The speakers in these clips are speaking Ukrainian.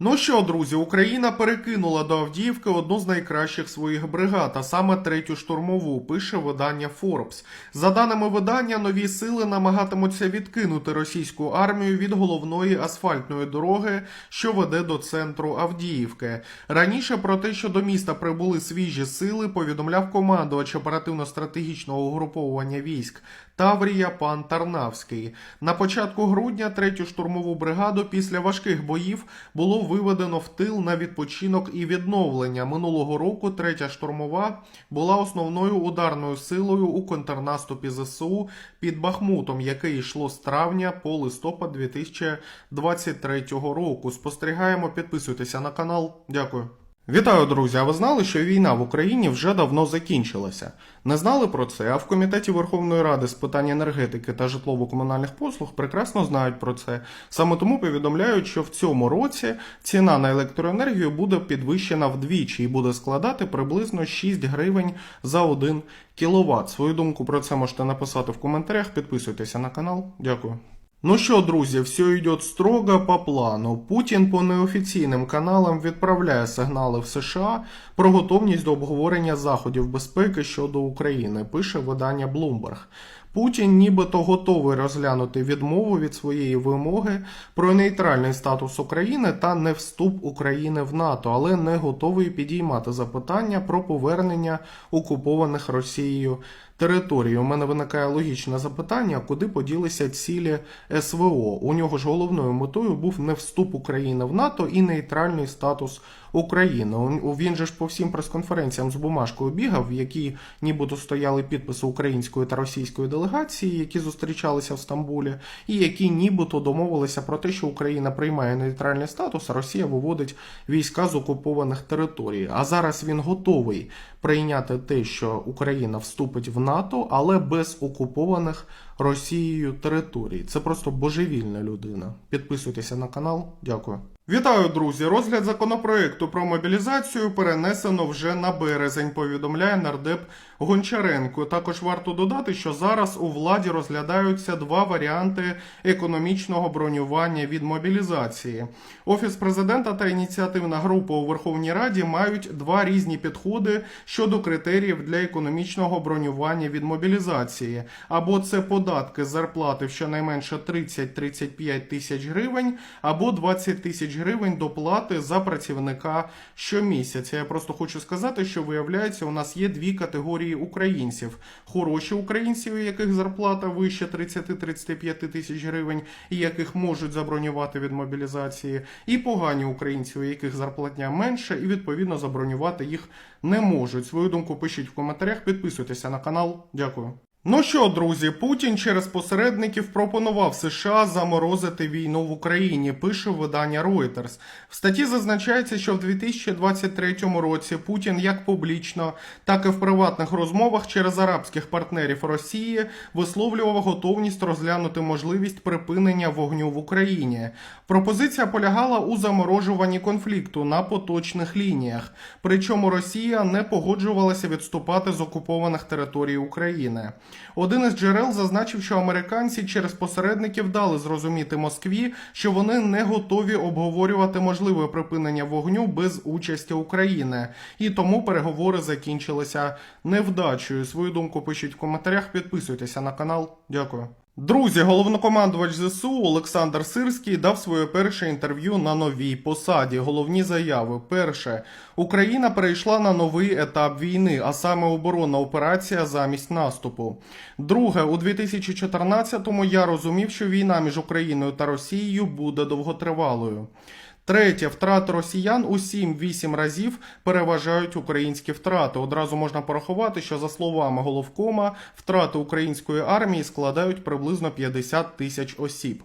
Ну що, друзі, Україна перекинула до Авдіївки одну з найкращих своїх бригад, а саме третю штурмову, пише видання Forbes. За даними видання, нові сили намагатимуться відкинути російську армію від головної асфальтної дороги, що веде до центру Авдіївки. Раніше про те, що до міста прибули свіжі сили, повідомляв командувач оперативно-стратегічного угруповування військ Таврія пан Тарнавський. На початку грудня третю штурмову бригаду після важких боїв було виведено в тил на відпочинок і відновлення. Минулого року третя штурмова була основною ударною силою у контрнаступі ЗСУ під Бахмутом, яке йшло з травня по листопад 2023 року. Спостерігаємо, підписуйтеся на канал. Дякую. Вітаю, друзі! А ви знали, що війна в Україні вже давно закінчилася? Не знали про це, а в Комітеті Верховної Ради з питань енергетики та житлово-комунальних послуг прекрасно знають про це. Саме тому повідомляють, що в цьому році ціна на електроенергію буде підвищена вдвічі і буде складати приблизно 6 гривень за 1 кіловат. Свою думку про це можете написати в коментарях. Підписуйтеся на канал. Дякую. Ну що, друзі, все йде строго по плану. Путін по неофіційним каналам відправляє сигнали в США про готовність до обговорення заходів безпеки щодо України, пише видання Bloomberg. Путін нібито готовий розглянути відмову від своєї вимоги про нейтральний статус України та не вступ України в НАТО, але не готовий підіймати запитання про повернення окупованих Росією територій. У мене виникає логічне запитання, куди поділися цілі СВО. У нього ж головною метою був не вступ України в НАТО і нейтральний статус України. Він же ж по всім прес-конференціям з бумажкою бігав, в якій нібито стояли підписи української та російської делегації, які зустрічалися в Стамбулі, і які нібито домовилися про те, що Україна приймає нейтральний статус, а Росія виводить війська з окупованих територій. А зараз він готовий прийняти те, що Україна вступить в НАТО, але без окупованих Росією територій. Це просто божевільна людина. Підписуйтеся на канал. Дякую. Вітаю, друзі! Розгляд законопроекту про мобілізацію перенесено вже на березень. Повідомляє нардеп Гончаренко. Також варто додати, що зараз у владі розглядаються два варіанти економічного бронювання від мобілізації. Офіс президента та ініціативна група у Верховній Раді мають два різні підходи щодо критеріїв для економічного бронювання від мобілізації. Або це податки з зарплати в щонайменше 30-35 тисяч гривень, або 20 тисяч гривень доплати за працівника щомісяця. Я просто хочу сказати, що виявляється, у нас є дві категорії українців: хороші українці, у яких зарплата вище 30-35 тисяч гривень, і яких можуть забронювати від мобілізації, і погані українці, у яких зарплатня менше, і відповідно забронювати їх не можуть. Свою думку пишіть в коментарях, підписуйтеся на канал. Дякую. Ну що, друзі, Путін через посередників пропонував США заморозити війну в Україні, пише видання Reuters. В статті зазначається, що в 2023 році Путін як публічно, так і в приватних розмовах через арабських партнерів Росії висловлював готовність розглянути можливість припинення вогню в Україні. Пропозиція полягала у заморожуванні конфлікту на поточних лініях. Причому Росія не погоджувалася відступати з окупованих територій України. Один із джерел зазначив, що американці через посередників дали зрозуміти Москві, що вони не готові обговорювати можливе припинення вогню без участі України, і тому переговори закінчилися невдачею. Свою думку пишіть в коментарях, підписуйтеся на канал. Дякую. Друзі, головнокомандувач ЗСУ Олександр Сирський дав своє перше інтерв'ю на новій посаді. Головні заяви: перше, Україна перейшла на новий етап війни, а саме оборонна операція замість наступу. Друге, у 2014-му я розумів, що війна між Україною та Росією буде довготривалою. Третє, втрати росіян у 7-8 разів переважають українські втрати. Одразу можна порахувати, що за словами головкома, втрати української армії складають приблизно 50 тисяч осіб.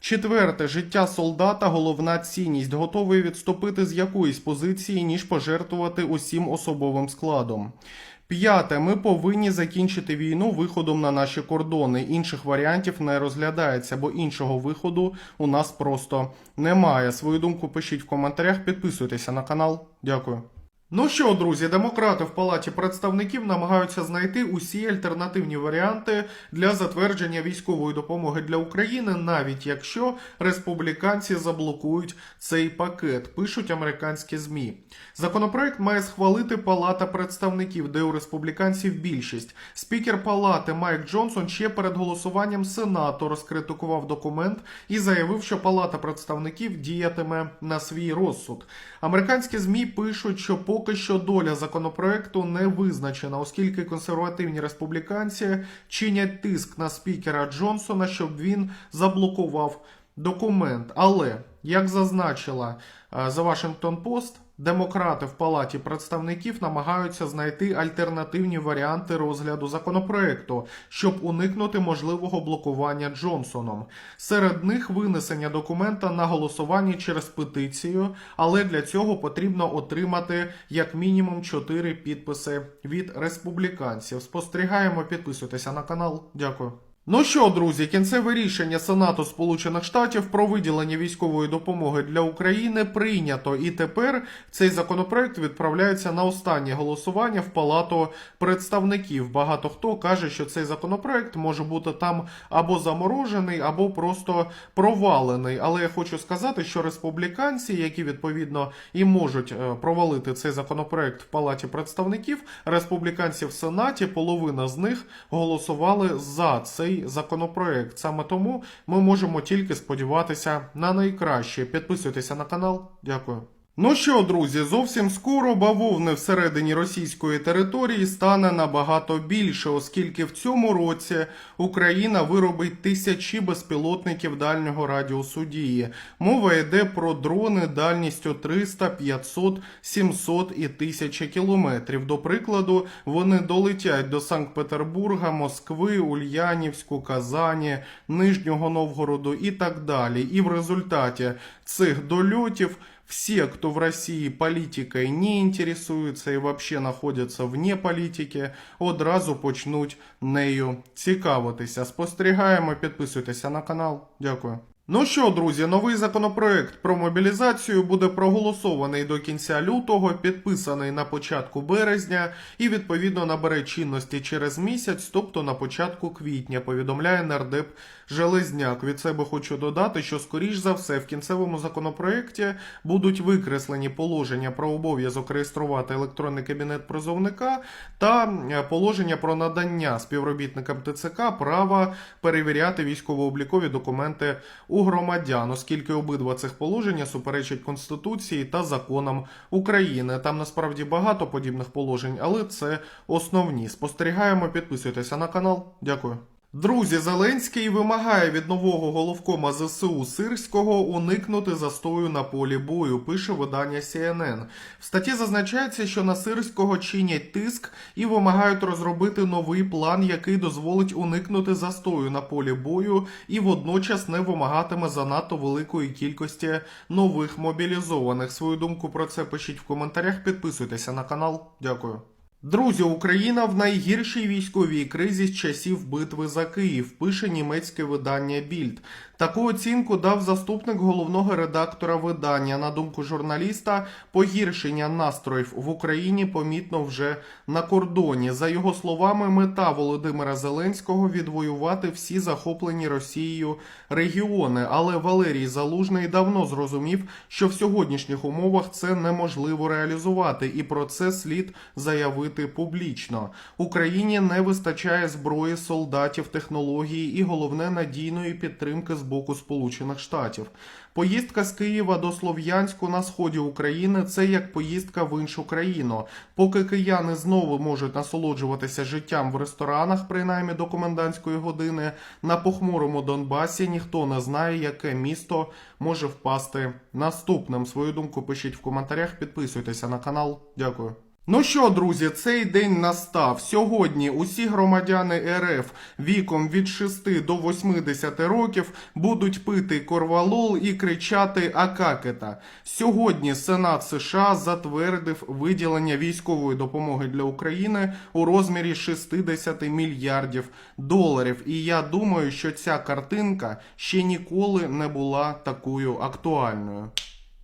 Четверте, життя солдата головна цінність, готовий відступити з якоїсь позиції, ніж пожертвувати усім особовим складом. П'яте, ми повинні закінчити війну виходом на наші кордони. Інших варіантів не розглядається, бо іншого виходу у нас просто немає. Свою думку пишіть в коментарях, підписуйтеся на канал. Дякую. Ну що, друзі, демократи в Палаті представників намагаються знайти усі альтернативні варіанти для затвердження військової допомоги для України, навіть якщо республіканці заблокують цей пакет, пишуть американські змі. Законопроект має схвалити Палата представників, де у республіканців більшість. Спікер Палати Майк Джонсон ще перед голосуванням Сенату розкритикував документ і заявив, що Палата представників діятиме на свій розсуд. Американські змі пишуть, що поки що доля законопроекту не визначена, оскільки консервативні республіканці чинять тиск на спікера Джонсона, щоб він заблокував документ. Але як зазначила е, The Washington Post, демократи в палаті представників намагаються знайти альтернативні варіанти розгляду законопроекту, щоб уникнути можливого блокування Джонсоном. Серед них винесення документа на голосування через петицію, але для цього потрібно отримати як мінімум 4 підписи від республіканців. Спостерігаємо, підписуйтеся на канал. Дякую. Ну що, друзі, кінцеве рішення Сенату Сполучених Штатів про виділення військової допомоги для України прийнято, і тепер цей законопроект відправляється на останнє голосування в Палату представників. Багато хто каже, що цей законопроект може бути там або заморожений, або просто провалений. Але я хочу сказати, що республіканці, які відповідно і можуть е, провалити цей законопроект в Палаті представників, республіканці в Сенаті, половина з них голосували за цей законопроект. Саме тому ми можемо тільки сподіватися на найкраще. Підписуйтеся на канал. Дякую. Ну що, друзі, зовсім скоро бавовни всередині російської території стане набагато більше, оскільки в цьому році Україна виробить тисячі безпілотників дальнього радіусу дії. Мова йде про дрони дальністю 300, 500, 700 і 1000 кілометрів. До прикладу, вони долетять до Санкт-Петербурга, Москви, Ульянівську, Казані, Нижнього Новгороду і так далі. І в результаті цих дольотів все, кто в России политикой не интересуется и вообще находятся вне политики, одразу почнуть нею цікавитися. Спостерігаємо, підписуйтеся на канал. Дякую. Ну що, друзі, новий законопроект про мобілізацію буде проголосований до кінця лютого, підписаний на початку березня і відповідно набере чинності через місяць, тобто на початку квітня, повідомляє нардеп Железняк. Від себе хочу додати, що скоріш за все в кінцевому законопроекті будуть викреслені положення про обов'язок реєструвати електронний кабінет призовника та е, положення про надання співробітникам ТЦК права перевіряти військово-облікові документи у громадян, оскільки обидва цих положення суперечать Конституції та законам України. Там насправді багато подібних положень, але це основні. Спостерігаємо, підписуйтеся на канал. Дякую. Друзі, Зеленський вимагає від нового головкома ЗСУ Сирського уникнути застою на полі бою, пише видання CNN. В статті зазначається, що на Сирського чинять тиск і вимагають розробити новий план, який дозволить уникнути застою на полі бою і водночас не вимагатиме занадто великої кількості нових мобілізованих. Свою думку про це пишіть в коментарях. Підписуйтеся на канал. Дякую. Друзі, Україна в найгіршій військовій кризі з часів битви за Київ, пише німецьке видання Більд. Таку оцінку дав заступник головного редактора видання. На думку журналіста, погіршення настроїв в Україні помітно вже на кордоні. За його словами, мета Володимира Зеленського відвоювати всі захоплені Росією регіони. Але Валерій Залужний давно зрозумів, що в сьогоднішніх умовах це неможливо реалізувати, і про це слід заявити публічно. Україні не вистачає зброї, солдатів, технології і головне надійної підтримки з боку Сполучених Штатів. Поїздка з Києва до Слов'янську на сході України це як поїздка в іншу країну. Поки кияни знову можуть насолоджуватися життям в ресторанах, принаймні до комендантської години, на похмурому Донбасі ніхто не знає, яке місто може впасти наступним. Свою думку пишіть в коментарях, підписуйтеся на канал. Дякую. Ну що, друзі, цей день настав. Сьогодні усі громадяни РФ віком від 6 до 80 років будуть пити корвалол і кричати Акакета. Сьогодні Сенат США затвердив виділення військової допомоги для України у розмірі 60 мільярдів доларів. І я думаю, що ця картинка ще ніколи не була такою актуальною.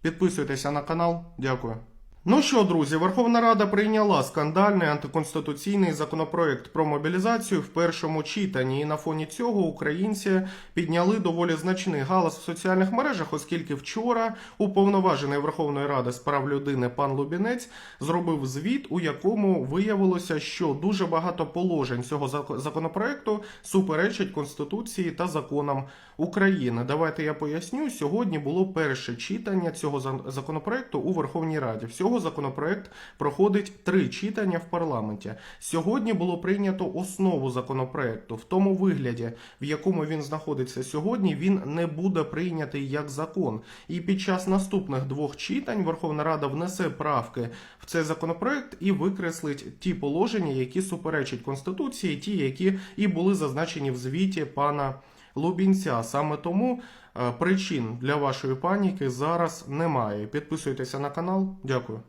Підписуйтеся на канал. Дякую. Ну що, друзі, Верховна Рада прийняла скандальний антиконституційний законопроект про мобілізацію в першому читанні. І на фоні цього українці підняли доволі значний галас в соціальних мережах, оскільки вчора уповноважений Верховної Ради з прав людини пан Лубінець зробив звіт, у якому виявилося, що дуже багато положень цього зак- законопроекту суперечать Конституції та законам України. Давайте я поясню. Сьогодні було перше читання цього законопроекту у Верховній Раді. Всього законопроект проходить три читання в парламенті. Сьогодні було прийнято основу законопроекту в тому вигляді, в якому він знаходиться сьогодні. Він не буде прийнятий як закон. І під час наступних двох читань Верховна Рада внесе правки в цей законопроект і викреслить ті положення, які суперечать конституції, ті, які і були зазначені в звіті пана. Лубінця. Саме тому е, причин для вашої паніки зараз немає. Підписуйтеся на канал. Дякую.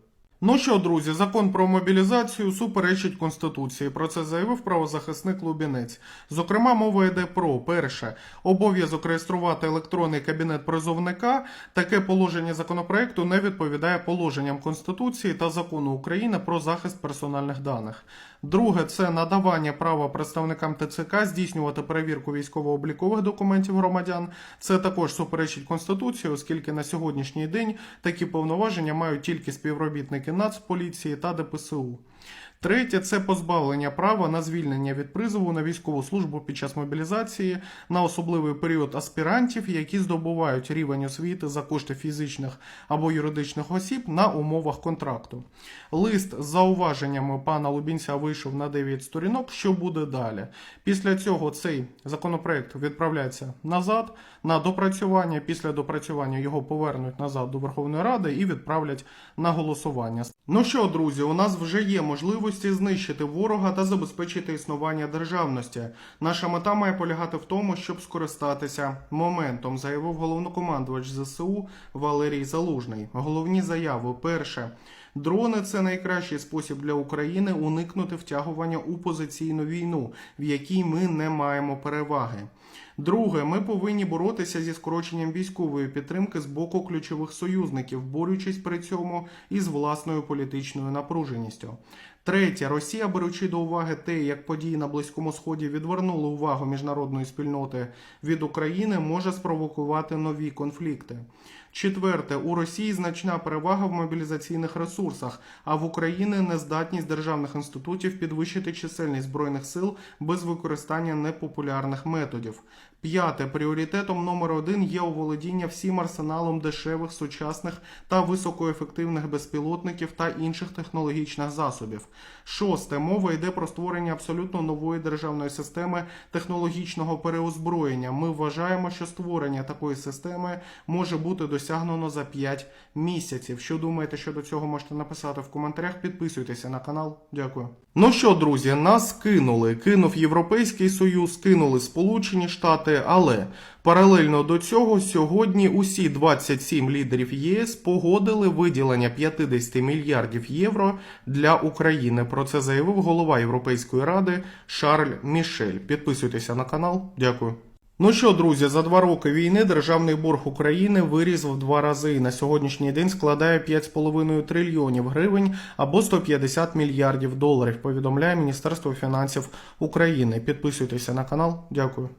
Ну що, друзі, закон про мобілізацію суперечить Конституції. Про це заявив правозахисник Лубінець. Зокрема, мова йде про перше обов'язок реєструвати електронний кабінет призовника. Таке положення законопроекту не відповідає положенням Конституції та закону України про захист персональних даних. Друге, це надавання права представникам ТЦК здійснювати перевірку військово-облікових документів громадян. Це також суперечить Конституції, оскільки на сьогоднішній день такі повноваження мають тільки співробітники Нацполіції та ДПСУ. Третє це позбавлення права на звільнення від призову на військову службу під час мобілізації на особливий період аспірантів, які здобувають рівень освіти за кошти фізичних або юридичних осіб на умовах контракту. Лист з зауваженнями пана Лубінця вийшов на 9 сторінок. Що буде далі? Після цього цей законопроект відправляється назад на допрацювання. Після допрацювання його повернуть назад до Верховної Ради і відправлять на голосування. Ну що, друзі, у нас вже є можливості знищити ворога та забезпечити існування державності. Наша мета має полягати в тому, щоб скористатися моментом, заявив головнокомандувач ЗСУ Валерій Залужний. Головні заяви: перше. Дрони це найкращий спосіб для України уникнути втягування у позиційну війну, в якій ми не маємо переваги. Друге, ми повинні боротися зі скороченням військової підтримки з боку ключових союзників, борючись при цьому із власною політичною напруженістю. Третє, Росія, беручи до уваги те, як події на Близькому Сході відвернули увагу міжнародної спільноти від України, може спровокувати нові конфлікти. Четверте, у Росії значна перевага в мобілізаційних ресурсах, а в Україні нездатність державних інститутів підвищити чисельність збройних сил без використання непопулярних методів. П'яте пріоритетом номер один є оволодіння всім арсеналом дешевих, сучасних та високоефективних безпілотників та інших технологічних засобів. Шосте мова йде про створення абсолютно нової державної системи технологічного переозброєння. Ми вважаємо, що створення такої системи може бути досягнено за 5 місяців. Що думаєте щодо цього, можете написати в коментарях. Підписуйтеся на канал. Дякую. Ну що, друзі, нас кинули. Кинув Європейський Союз, кинули Сполучені Штати, але паралельно до цього сьогодні усі 27 лідерів ЄС погодили виділення 50 мільярдів євро для України. Про це заявив голова Європейської ради Шарль Мішель. Підписуйтеся на канал. Дякую. Ну що, друзі, за два роки війни державний борг України виріс в два рази на сьогоднішній день складає 5,5 трильйонів гривень або 150 мільярдів доларів. Повідомляє Міністерство фінансів України. Підписуйтеся на канал. Дякую.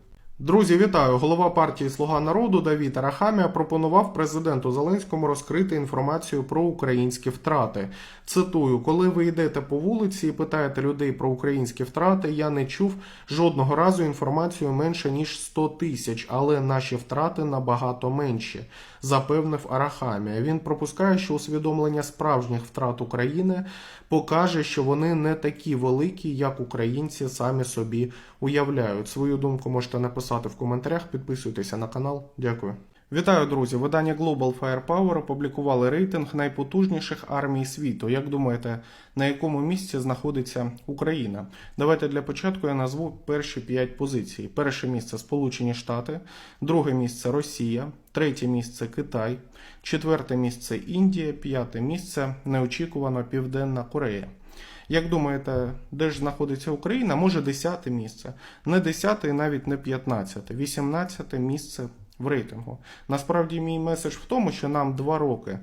Друзі, вітаю! Голова партії Слуга народу Давід Арахамія пропонував президенту Зеленському розкрити інформацію про українські втрати. Цитую: коли ви йдете по вулиці і питаєте людей про українські втрати, я не чув жодного разу інформацію менше ніж 100 тисяч, але наші втрати набагато менші, запевнив Арахамія. Він пропускає, що усвідомлення справжніх втрат України покаже, що вони не такі великі, як українці самі собі уявляють. Свою думку можете написати в коментарях. Підписуйтеся на канал. Дякую. Вітаю, друзі! Видання Global Firepower опублікували рейтинг найпотужніших армій світу. Як думаєте, на якому місці знаходиться Україна? Давайте для початку я назву перші п'ять позицій. Перше місце Сполучені Штати, друге місце Росія, третє місце Китай, четверте місце Індія, п'яте місце неочікувано Південна Корея. Як думаєте, де ж знаходиться Україна? Може 10 місце, не 10 і навіть не 15, 18 місце в рейтингу. Насправді, мій меседж в тому, що нам два роки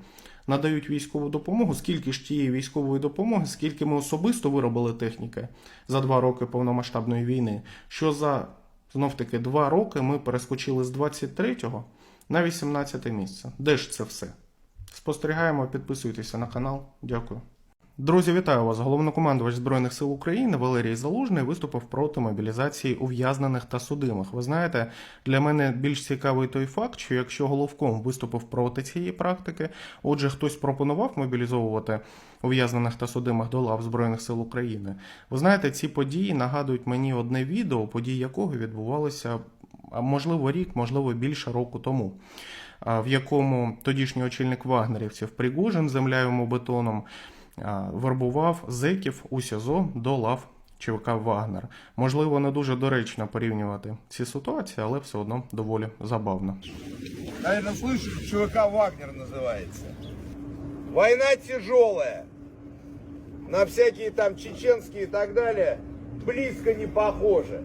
надають військову допомогу. Скільки ж тієї військової допомоги, скільки ми особисто виробили техніки за два роки повномасштабної війни, що за знов таки два роки ми перескочили з 23-го на 18 місце. Де ж це все? Спостерігаємо, підписуйтеся на канал. Дякую. Друзі, вітаю вас. Головнокомандувач Збройних сил України Валерій Залужний виступив проти мобілізації ув'язнених та судимих. Ви знаєте, для мене більш цікавий той факт, що якщо головком виступив проти цієї практики, отже, хтось пропонував мобілізовувати ув'язнених та судимих до лав Збройних сил України. Ви знаєте, ці події нагадують мені одне відео, події якого відбувалися можливо рік, можливо більше року тому. В якому тодішній очільник вагнерівців Пригожин земляємо бетоном а, вербував зеків у СІЗО до лав ЧВК Вагнер. Можливо, не дуже доречно порівнювати ці ситуації, але все одно доволі забавно. Наверное, слышали, ЧВК «Вагнер» называется. Война тяжелая. На всякие там чеченские и так далее близко не похоже.